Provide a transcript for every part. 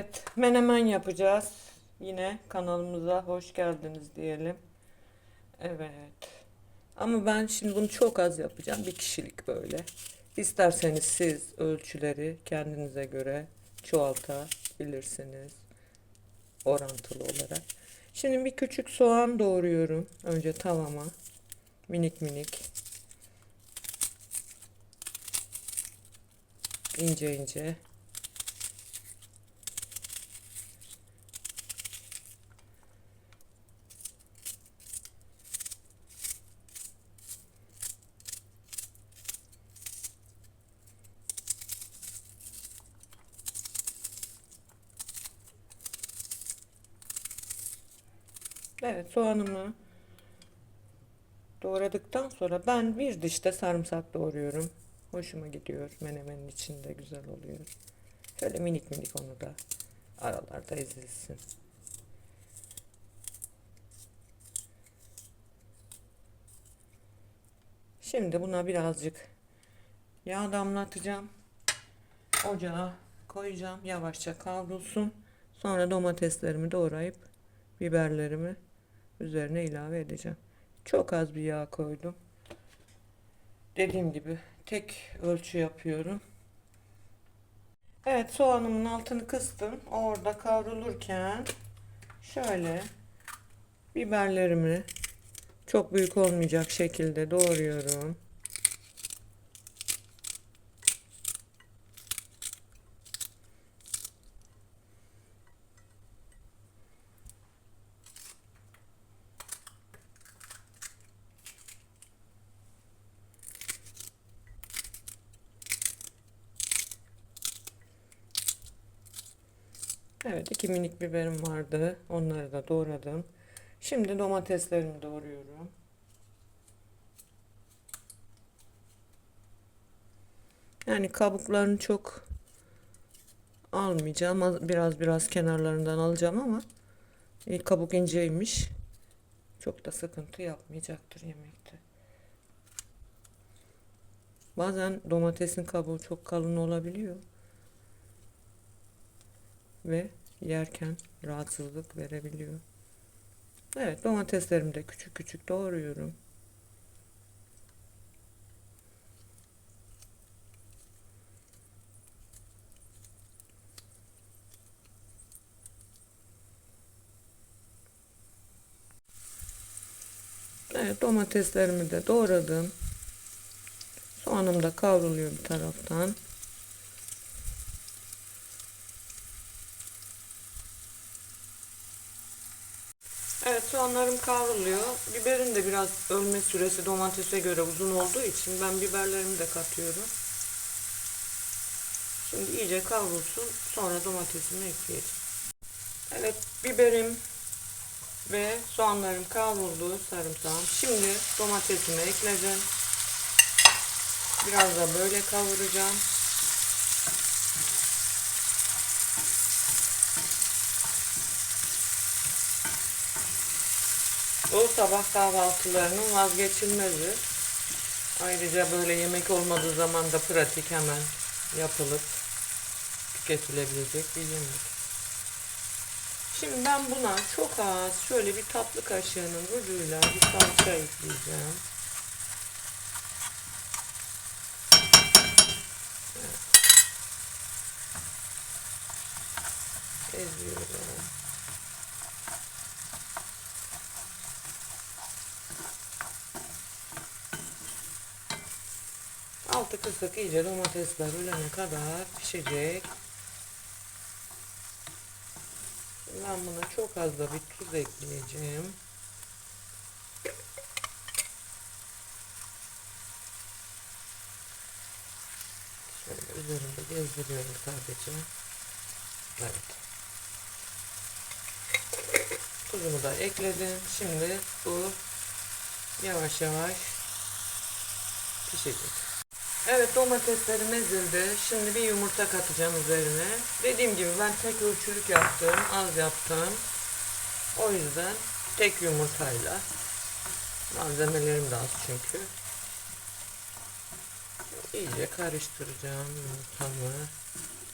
Evet, menemen yapacağız. Yine kanalımıza hoş geldiniz diyelim. Evet. Ama ben şimdi bunu çok az yapacağım. Bir kişilik böyle. İsterseniz siz ölçüleri kendinize göre çoğaltabilirsiniz. Orantılı olarak. Şimdi bir küçük soğan doğruyorum. Önce tavama. Minik minik. ince ince. Evet soğanımı doğradıktan sonra ben bir diş de sarımsak doğruyorum. Hoşuma gidiyor. Menemenin içinde güzel oluyor. Şöyle minik minik onu da aralarda ezilsin. Şimdi buna birazcık yağ damlatacağım. Ocağa koyacağım. Yavaşça kavrulsun. Sonra domateslerimi doğrayıp biberlerimi üzerine ilave edeceğim. Çok az bir yağ koydum. Dediğim gibi tek ölçü yapıyorum. Evet soğanımın altını kıstım. Orada kavrulurken şöyle biberlerimi çok büyük olmayacak şekilde doğruyorum. Evet iki minik biberim vardı. Onları da doğradım. Şimdi domateslerimi doğruyorum. Yani kabuklarını çok almayacağım. Az- Biraz biraz kenarlarından alacağım ama e, kabuk inceymiş. Çok da sıkıntı yapmayacaktır yemekte. Bazen domatesin kabuğu çok kalın olabiliyor ve yerken rahatsızlık verebiliyor. Evet domateslerimi de küçük küçük doğruyorum. Evet domateslerimi de doğradım. Soğanım da kavruluyor bir taraftan. Evet soğanlarım kavruluyor. Biberin de biraz ölme süresi domatese göre uzun olduğu için ben biberlerimi de katıyorum. Şimdi iyice kavrulsun. Sonra domatesimi ekleyeceğim. Evet biberim ve soğanlarım kavruldu sarımsağım. Şimdi domatesimi ekledim. Biraz da böyle kavuracağım. O sabah kahvaltılarının vazgeçilmezi. Ayrıca böyle yemek olmadığı zaman da pratik hemen yapılıp tüketilebilecek bir yemek. Şimdi ben buna çok az şöyle bir tatlı kaşığının ucuyla bir salça ekleyeceğim. Evet. Eziyorum. Altı kısık iyice domatesler ölene kadar pişecek. Ben buna çok az da bir tuz ekleyeceğim. Şöyle üzerinde gezdiriyorum sadece. Evet. Tuzumu da ekledim. Şimdi bu yavaş yavaş pişecek. Evet domateslerim ezildi. Şimdi bir yumurta katacağım üzerine. Dediğim gibi ben tek ölçülük yaptım. Az yaptım. O yüzden tek yumurtayla. Malzemelerim de az çünkü. İyice karıştıracağım yumurtamı.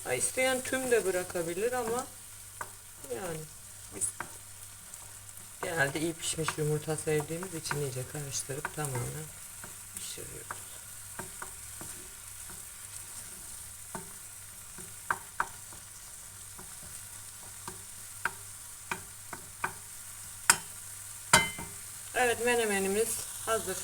Ha, isteyen tüm de bırakabilir ama yani genelde iyi pişmiş yumurta sevdiğimiz için iyice karıştırıp tamamen Evet menemenimiz hazır.